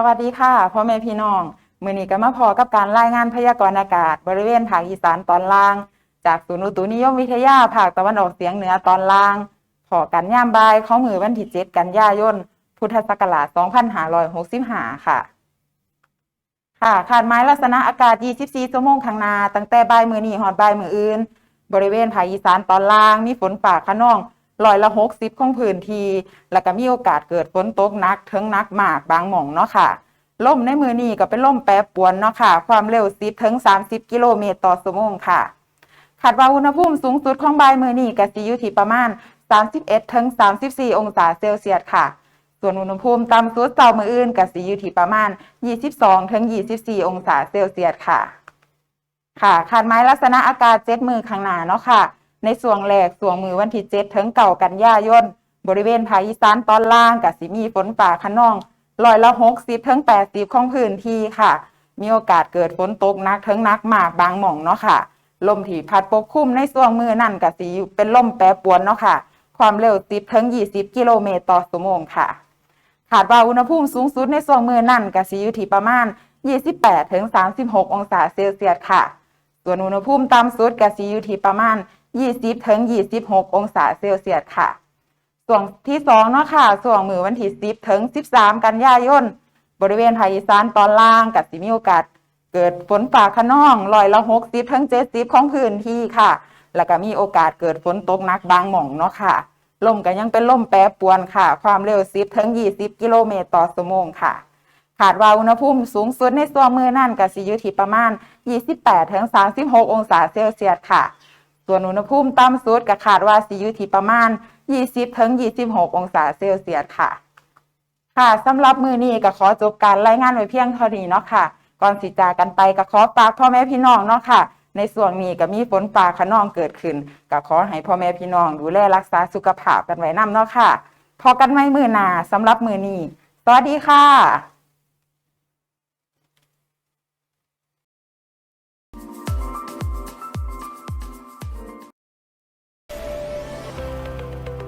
สวัสดีค่ะพ่อแม่พี่น้อง มือนี้ก็มาพอกับการรายงานพยากรณ์อากาศ บริเวณภาคอีสานตอนล่าง จากศูนย์อุตุนิยมวิทยาภาคตะวันออกเฉียงเหนือตอนล่างพอกันย่ามบ่ายเของมือวันที่7กันยายนพุทธศักราช2565ค่ะ ค่ะคาดหมายลักษณะอากาศ 24 ชั่วโมงข้างหน้าตั้งแต่บ่ายมือนี้ฮอดบ่ายมืออื่น บริเวณภาคอีสานตอนล่างมีฝนฟ้าคะนอง ร้อยละ60ของพื้นที่แล้วก็มีโอกาสเกิดฝนตกหนักถึงหนักมากบางหม่องเนาะค่ะลมในมือนี้ก็เป็นลมแปรปรวนเนาะค่ะ ความเร็ว10ถึง30กิโลเมตรต่อชั่วโมงค่ะคาดว่าอุณหภูมิสูงสุดของบ่ายมือนี้ก็สิอยู่ที่ประมาณ 31ถึง34 องศาเซลเซียสค่ะ ส่วนอุณหภูมิต่ำสุดเช้ามืออื่นก็สิอยู่ที่ประมาณ 22ถึง24 องศาเซลเซียสค่ะ ค่ะคาดหมายลักษณะอากาศเจ็ดมือข้างหน้าเนาะค่ะ ในส่วงแรกส่วงมือวันที่7ถึงเก่ากันยายนบริเวณภาคอีสานตอนล่างก็สิมีฝนฟ้าคะนองร้อยละ60ถึง80ของพื้นที่ค่ะ มีโอกาสเกิดฝนตกหนักถึงนักมากบางหม่องเนาะค่ะลมที่พัดปกคลุมในส่วงมือนั่นก็สิอยู่เป็นลมแปรปรวนเนาะค่ะ ความเร็ว10ถึง20กิโลเมตรต่อชั่วโมงค่ะคาดว่าอุณหภูมิสูงสุดในส่วงมือนั่นก็สิอยู่ที่ประมาณ 28ถึง36 องศาเซลเซียสค่ะ ส่วนอุณหภูมิต่ำสุดก็สิอยู่ที่ประมาณ 20ถึง26 องศาเซลเซียสค่ะ ส่วนที่สองเนาะค่ะ ส่วนมือวันที่ 10ถึง13 กันยายน บริเวณภาคอีสานตอนล่างกับสิมีโอกาส เกิดฝนฟ้าคะนองร้อยละ60ถึง70 ของพื้นที่ค่ะ แล้วก็มีโอกาสเกิดฝนตกหนักบางหม่องเนาะค่ะ ลมก็ยังเป็นลมแปรปรวนค่ะ ความเร็ว 10ถึง20 กิโลเมตรต่อชั่วโมงค่ะคาดว่าอุณหภูมิสูงสุดในส่วงมือนั่นก็สิอยู่ที่ประมาณ 28ถึง36 องศาเซลเซียสค่ะ ส่วนอุณหภูมิต่ำสุดก็คาดว่าสิอยู่ที่ประมาณ 20ถึง26 องศาเซลเซียสค่ะ ค่ะสำหรับมือนี้ก็ขอจบการรายงานไว้เพียงเท่านี้เนาะค่ะ ก่อนสิจากกันไปก็ขอฝากพ่อแม่พี่น้องเนาะค่ะ ในส่วนนี้ก็มีฝนฟ้าขนองเกิดขึ้นก็ขอให้พ่อแม่พี่น้องดูแลรักษาสุขภาพกันไว้นำเนาะค่ะ พอกันไม่มือหนาสำหรับมือนี้สวัสดีค่ะ